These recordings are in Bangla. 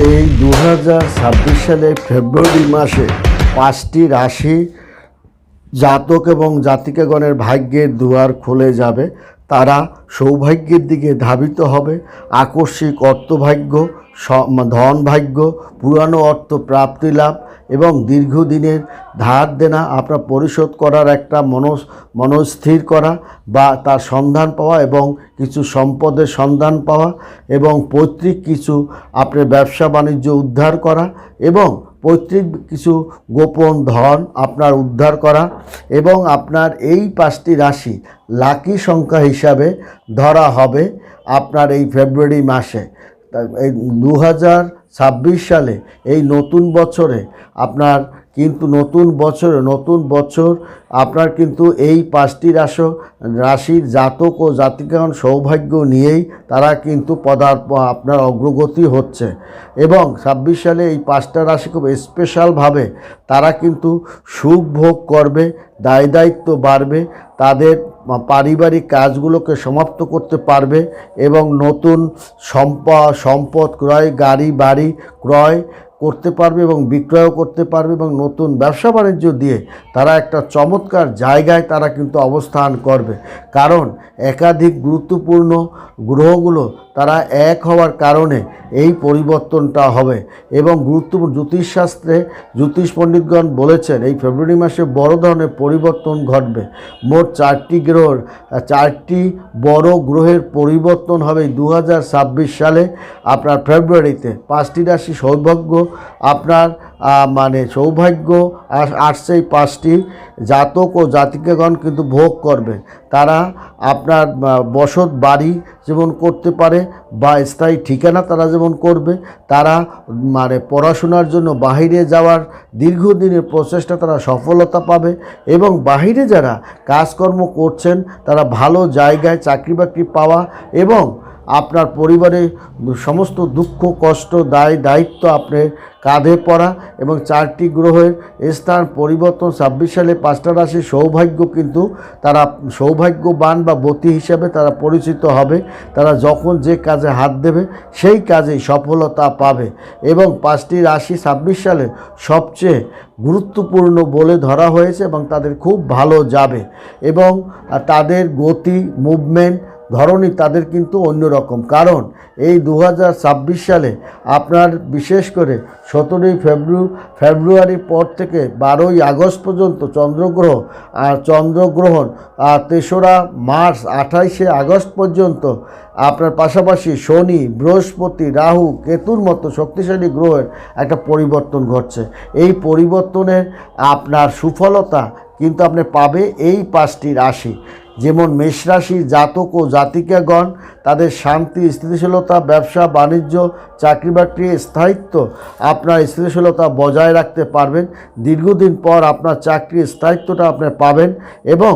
এই দু সালের ফেব্রুয়ারি মাসে পাঁচটি রাশি জাতক এবং জাতিকাগণের ভাগ্যের দুয়ার খুলে যাবে। তারা সৌভাগ্যের দিকে ধাবিত হবে। আকস্মিক অর্থভাগ্য ধন ভাগ্য পুরানো অর্থ প্রাপ্তি লাভ এবং দীর্ঘদিনের ধার দেনা, আপনার পরিশোধ করার একটা মনস, মনস্থির করা বা তার সন্ধান পাওয়া এবং কিছু সম্পদের সন্ধান পাওয়া এবং পৈতৃক কিছু আপনার ব্যবসা বাণিজ্য উদ্ধার করা এবং পৈতৃক কিছু গোপন ধন আপনার উদ্ধার করা এবং আপনার এই পাঁচটি রাশি লাকি সংখ্যা হিসাবে ধরা হবে আপনার এই ফেব্রুয়ারি মাসে। এই দু হাজার ছাব্বিশ সালে এই নতুন বছরে আপনার কিন্তু নতুন বছরে, নতুন বছর আপনার কিন্তু এই পাঁচটি রাশি, রাশির জাতক ও জাতিকাগণ সৌভাগ্য নিয়েই তারা কিন্তু পদার্প, আপনার অগ্রগতি হচ্ছে। এবং ছাব্বিশ সালে এই পাঁচটা রাশি খুব স্পেশালভাবে তারা কিন্তু সুখ ভোগ করবে, দায় দায়িত্ব বাড়বে, তাদের পারিবারিক কাজগুলোকে সমাপ্ত করতে পারবে এবং নতুন সম্পদ সম্পদ ক্রয়, গাড়ি, বাড়ি ক্রয় করতে পারবে এবং বিক্রয়ও করতে পারবে এবং নতুন ব্যবসা বাণিজ্য দিয়ে তারা একটা চমৎকার জায়গায় তারা কিন্তু অবস্থান করবে। কারণ একাধিক গুরুত্বপূর্ণ গ্রহগুলো তারা এক হওয়ার কারণে এই পরিবর্তনটা হবে এবং গুরুত্বপূর্ণ জ্যোতিষশাস্ত্রে জ্যোতিষ পণ্ডিতগণ বলেছেন, এই ফেব্রুয়ারি মাসে বড় ধরনের পরিবর্তন ঘটবে। মোট চারটি গ্রহর, চারটি বড় গ্রহের পরিবর্তন হবে দু হাজার ছাব্বিশ সালে। আপনার ফেব্রুয়ারিতে পাঁচটি রাশি সৌভাগ্য, আপনার মানে সৌভাগ্য আস- আসছে এই পাঁচটি। জাতক ও জাতিকাগণ কিন্তু ভোগ করবে। তারা আপনার বসত বাড়ি যেমন করতে পারে বা স্থায়ী ঠিকানা তারা যেমন করবে, তারা মানে পড়াশোনার জন্য বাহিরে যাওয়ার দীর্ঘদিনের প্রচেষ্টা তারা সফলতা পাবে এবং বাহিরে যারা কাজকর্ম করছেন তারা ভালো জায়গায় চাকরি বাকরি পাওয়া এবং আপনার পরিবারে সমস্ত দুঃখ, কষ্ট, দায়, দায়িত্ব আপনার কাঁধে পড়া এবং চারটি গ্রহের স্থান পরিবর্তন ছাব্বিশ সালে পাঁচটা রাশি সৌভাগ্য কিন্তু তারা সৌভাগ্যবান বা বতি হিসাবে তারা পরিচিত হবে। তারা যখন যে কাজে হাত দেবে, সেই কাজেই সফলতা পাবে এবং পাঁচটি রাশি ছাব্বিশ সালে সবচেয়ে গুরুত্বপূর্ণ বলে ধরা হয়েছে এবং তাদের খুব ভালো যাবে এবং তাদের গতি মুভমেন্ট ধরনই তাদের কিন্তু অন্যরকম কারণ এই দু হাজার ছাব্বিশ সালে আপনার বিশেষ করে সতেরোই ফেব্রু, ফেব্রুয়ারির পর থেকে বারোই আগস্ট পর্যন্ত চন্দ্রগ্রহ আর চন্দ্রগ্রহণ, আর তেসরা মার্চ আঠাইশে আগস্ট পর্যন্ত আপনার পাশাপাশি শনি, বৃহস্পতি, রাহু, কেতুর মতো শক্তিশালী গ্রহের একটা পরিবর্তন ঘটছে। এই পরিবর্তনের আপনার সুফলতা কিন্তু আপনি পাবে এই পাঁচটি রাশি। যেমন মেষরাশি জাতক ও জাতিকাগণ, তাদের শান্তি, স্থিতিশীলতা, ব্যবসা, বাণিজ্য চাকরি বাকরি স্থায়িত্ব আপনার স্থিতিশীলতা বজায় রাখতে পারবেন। দীর্ঘদিন পর আপনার চাকরির স্থায়িত্বটা আপনি পাবেন এবং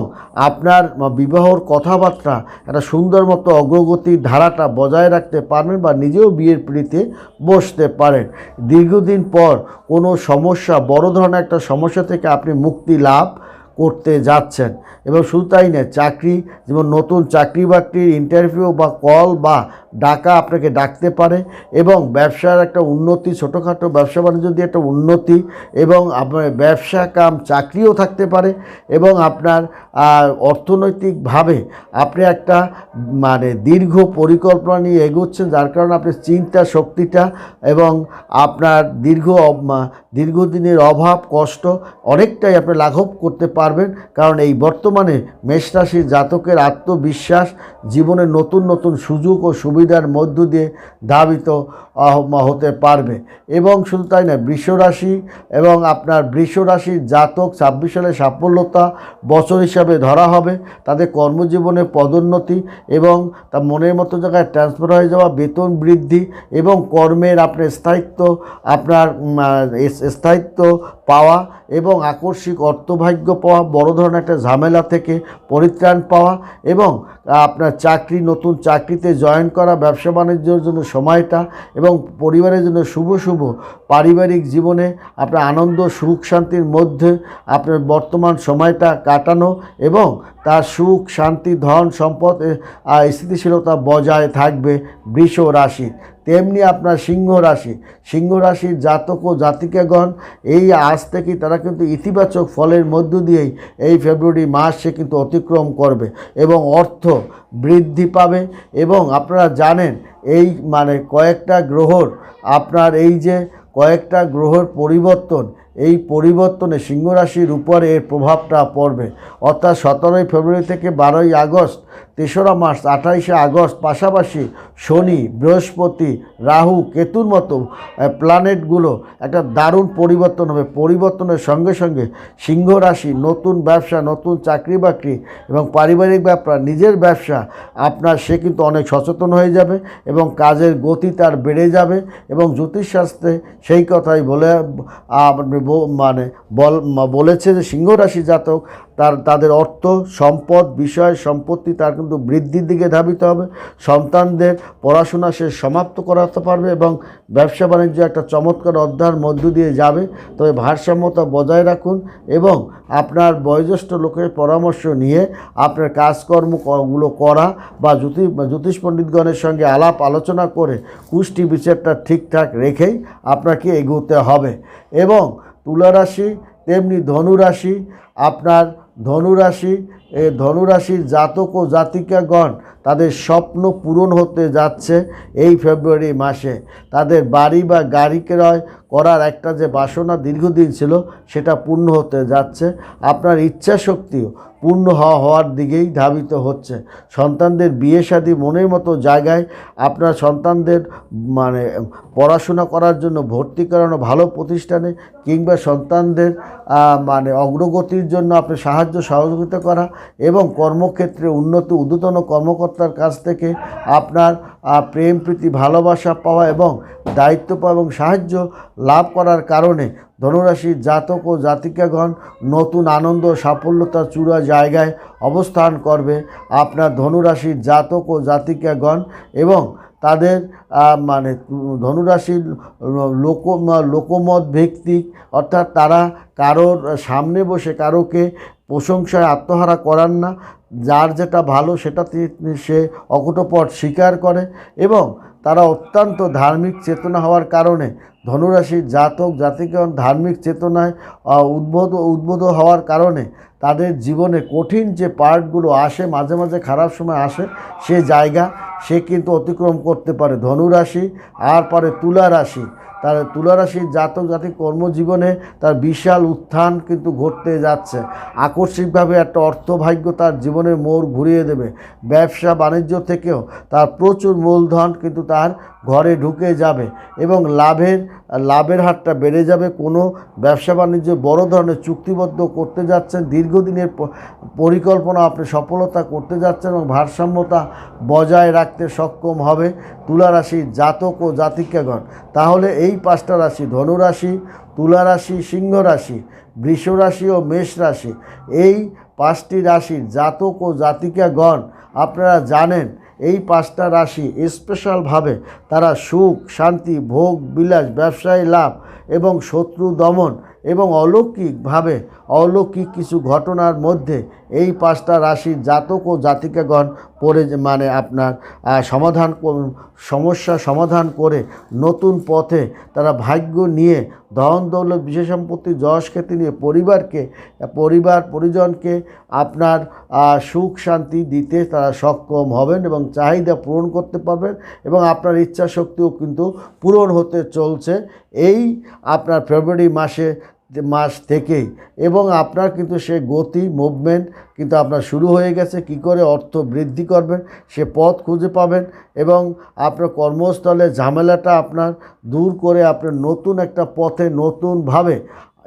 আপনার বিবাহর কথাবার্তা, একটা সুন্দর মতো অগ্রগতির ধারাটা বজায় রাখতে পারবেন বা নিজেও বিয়ের পিড়িতে বসতে পারেন। দীর্ঘদিন পর কোনো সমস্যা, বড় ধরনের একটা সমস্যা থেকে আপনি মুক্তি লাভ করতে যাচ্ছেন। এবং শুধু তাই নয়, চাকরি, যেমন নতুন চাকরি বাকরির ইন্টারভিউ বা কল বা ডাকা আপনাকে ডাকতে পারে এবং ব্যবসার একটা উন্নতি, ছোটোখাটো ব্যবসা বাণিজ্য দিয়ে একটা উন্নতি এবং আপনার ব্যবসা কাম, চাকরিও থাকতে পারে এবং আপনার অর্থনৈতিকভাবে আপনি একটা মানে দীর্ঘ পরিকল্পনা নিয়ে এগোচ্ছেন, যার কারণে আপনার চিন্তা শক্তিটা এবং আপনার দীর্ঘ দীর্ঘদিনের অভাব, কষ্ট অনেকটাই আপনি লাঘব করতে পারবেন, কারণ এই বর্তমানে মেষরাশির জাতকের আত্মবিশ্বাস জীবনে নতুন নতুন সুযোগ ও সুবিধার মধ্য দিয়ে ধাবিত হতে পারবে। এবং শুধু তাই না বৃষরাশি এবং আপনার বৃষরাশির জাতক ছাব্বিশ সালে সাফল্যতা বছর হিসাবে ধরা হবে। তাদের কর্মজীবনে পদোন্নতি এবং তার মনের মতো জায়গায় ট্রান্সফার হয়ে যাওয়া, বেতন বৃদ্ধি এবং কর্মের আপনার স্থায়িত্ব আপনার স্থায়িত্ব পাওয়া এবং আকস্মিক অর্থভাগ্য পাওয়া, বড় ধরনের একটা ঝামেলা থেকে পরিত্রাণ পাওয়া এবং আপনার চাকরি, নতুন চাকরিতে জয়েন করা, ব্যবসা বাণিজ্যের জন্য সময়টা এবং পরিবারের জন্য শুভ শুভ পারিবারিক জীবনে আপনার আনন্দ, সুখ শান্তির মধ্যে আপনার বর্তমান সময়টা কাটানো এবং তার সুখ, শান্তি, ধন, সম্পদ স্থিতিশীলতা বজায় থাকবে বৃষ রাশি তেমনি আপনার সিংহ রাশি। সিংহ রাশির জাতক ও জাতিকাগণ, এই আজ থেকেই তারা কিন্তু ইতিবাচক ফলের মধ্য দিয়েই এই ফেব্রুয়ারি মাস সে কিন্তু অতিক্রম করবে এবং অর্থ বৃদ্ধি পাবে এবং আপনারা জানেন এই মানে কয়েকটা গ্রহর, আপনার এই যে কয়েকটা গ্রহর পরিবর্তন এই পরিবর্তনে সিংহ রাশির উপরে এর প্রভাবটা পড়বে। অর্থাৎ সতেরোই ফেব্রুয়ারি থেকে বারোই আগস্ট, তেসরা মার্চ, আঠাইশে আগস্ট, পাশাপাশি শনি, বৃহস্পতি, রাহু, কেতুর মতো প্ল্যানেটগুলো একটা দারুণ পরিবর্তন হবে। পরিবর্তনের সঙ্গে সঙ্গে সিংহ রাশি নতুন ব্যবসা, নতুন চাকরি বাকরি এবং পারিবারিক ব্যাপার নিজের ব্যবসা, আপনার সে কিন্তু অনেক সচেতন হয়ে যাবে এবং কাজের গতি তার বেড়ে যাবে এবং জ্যোতিষশাস্ত্রে সেই কথাই বলে মানে বল বলেছে যে সিংহ রাশি জাতক, তার, তাদের অর্থ, সম্পদ, বিষয়, সম্পত্তি তার কিন্তু বৃদ্ধির দিকে ধাবিত হবে। সন্তানদের পড়াশোনা সে সমাপ্ত করাতে পারবে এবং ব্যবসা বাণিজ্য একটা চমৎকার অধ্যায়ের মধ্য দিয়ে যাবে। তবে ভারসাম্যতা বজায় রাখুন এবং আপনার বয়োজ্যেষ্ঠ লোকের পরামর্শ নিয়ে আপনার কাজকর্মগুলো করা বা জ্যোতিষ জ্যোতিষ পণ্ডিতগণের সঙ্গে আলাপ আলোচনা করে কুষ্টি বিচারটা ঠিকঠাক রেখেই আপনাকে এগোতে হবে। এবং তুলা রাশি, তেমনি ধনুরাশি আপনার ধনুরাশি এ ধনুরাশির জাতক ও জাতিকাগণ তাদের স্বপ্ন পূরণ হতে যাচ্ছে এই ফেব্রুয়ারি মাসে। তাদের বাড়ি বা গাড়ি ক্রয় করার একটা যে বাসনা দীর্ঘদিন ছিল, সেটা পূর্ণ হতে যাচ্ছে। আপনার ইচ্ছা শক্তিও পূর্ণ হওয়া হওয়ার দিকেই ধাবিত হচ্ছে। সন্তানদের বিয়ে শাদী মনের মতো জায়গায় আপনার সন্তানদের মানে পড়াশোনা করার জন্য ভর্তি করানো ভালো প্রতিষ্ঠানে কিংবা সন্তানদের মানে অগ্রগতির জন্য আপনি সাহায্য সহযোগিতা করা এবং কর্মক্ষেত্রে উন্নত উদ্যতন কর্মকর্তার কাছ থেকে আপনার প্রেম প্রীতি, ভালোবাসা পাওয়া এবং দায়িত্ব পাওয়া এবং সাহায্য লাভ করার কারণে ধনুরাশির জাতক ও জাতিকাগণ নতুন আনন্দ ও সাফল্যতার চূড়া জায়গায় অবস্থান করবে। আপনার ধনুরাশির জাতক ও জাতিকাগণ এবং তাদের মানে ধনুরাশির লোক, লোকমত ভিত্তিক, অর্থাৎ তারা কারোর সামনে বসে কারোকে প্রশংসায় আত্মহারা করান না। যার যেটা ভালো সেটাতে সে অকুটপট স্বীকার করে এবং তারা অত্যন্ত ধার্মিক চেতনা হওয়ার কারণে ধনুরাশির জাতক জাতিগণ ধার্মিক চেতনায় উদ্বোধ উদ্বোধ হওয়ার কারণে তাদের জীবনে কঠিন যে পার্টগুলো আসে, মাঝে মাঝে খারাপ সময় আসে, সে জায়গা সে কিন্তু অতিক্রম করতে পারে ধনুরাশি, আর পরে তুলা রাশি। তার তুলারাশির জাতক জাতি কর্মজীবনে তার বিশাল উত্থান কিন্তু ঘটতে যাচ্ছে। আকস্মিকভাবে একটা অর্থভাগ্য তার জীবনের মোড় ঘুরিয়ে দেবে। ব্যবসা বাণিজ্য থেকেও তার প্রচুর মূলধন কিন্তু তার ঘরে ঢুকে যাবে এবং লাভের লাভের হারটা বেড়ে যাবে। কোনো ব্যবসা বাণিজ্য বড় ধরনের চুক্তিবদ্ধ করতে যাচ্ছেন, দীর্ঘদিনের পরিকল্পনা আপনি সফলতা করতে যাচ্ছেন এবং ভারসাম্যতা বজায় রাখতে সক্ষম হবে তুলা রাশির জাতক ও জাতিকাগণ। তাহলে এই পাঁচটা রাশি ধনুরাশি তুলা রাশি সিংহ রাশি বৃষ রাশি ও মেষ রাশি এই পাঁচটি রাশির জাতক ও জাতিকাগণ আপনারা জানেন এই পাঁচটা রাশি স্পেশালভাবে তারা সুখ শান্তি ভোগ বিলাস ব্যবসায় লাভ এবং শত্রু দমন এবং অলৌকিকভাবে অলৌকিক কিছু ঘটনার মধ্যে এই পাঁচটা রাশির জাতক ও জাতিকাগণ পড়ে মানে আপনার সমাধান সমস্যা সমাধান করে নতুন পথে তারা ভাগ্য নিয়ে ধন দৌলত, বিশেষ সম্পত্তি, যশ খ্যাতি নিয়ে পরিবারকে, পরিবার পরিজনকে আপনার সুখ শান্তি দিতে তারা সক্ষম হবেন এবং চাহিদা পূরণ করতে পারবেন এবং আপনার ইচ্ছা শক্তিও কিন্তু পূরণ হতে চলছে এই আপনার ফেব্রুয়ারি মাসে, মাস থেকেই। এবং আপনার কিন্তু সে গতি মুভমেন্ট কিন্তু আপনার শুরু হয়ে গেছে। কি করে অর্থ বৃদ্ধি করবেন, সে পথ খুঁজে পাবেন এবং আপনার কর্মস্থলে ঝামেলাটা আপনার দূর করে আপনার নতুন একটা পথে নতুনভাবে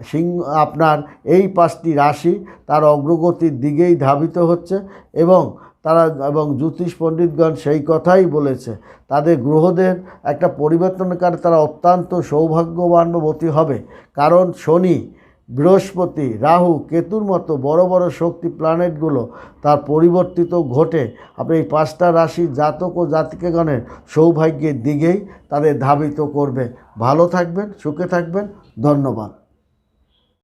সিং, আপনার এই পাঁচটি রাশি তার অগ্রগতির দিকেই ধাবিত হচ্ছে এবং তারা এবং জ্যোতিষ পণ্ডিতগণ সেই কথাই বলেছে। তাদের গ্রহদের একটা পরিবর্তনের কারণে তারা অত্যন্ত সৌভাগ্যবানবতী হবে। কারণ শনি, বৃহস্পতি, রাহু, কেতুর মতো বড় বড় শক্তি প্ল্যানেটগুলো তার পরিবর্তিত ঘটে। আপনি এই পাঁচটা রাশি জাতক ও জাতিকাগণের সৌভাগ্যের দিকেই তাদের ধাবিত করবে। ভালো থাকবেন, সুখে থাকবেন। ধন্যবাদ।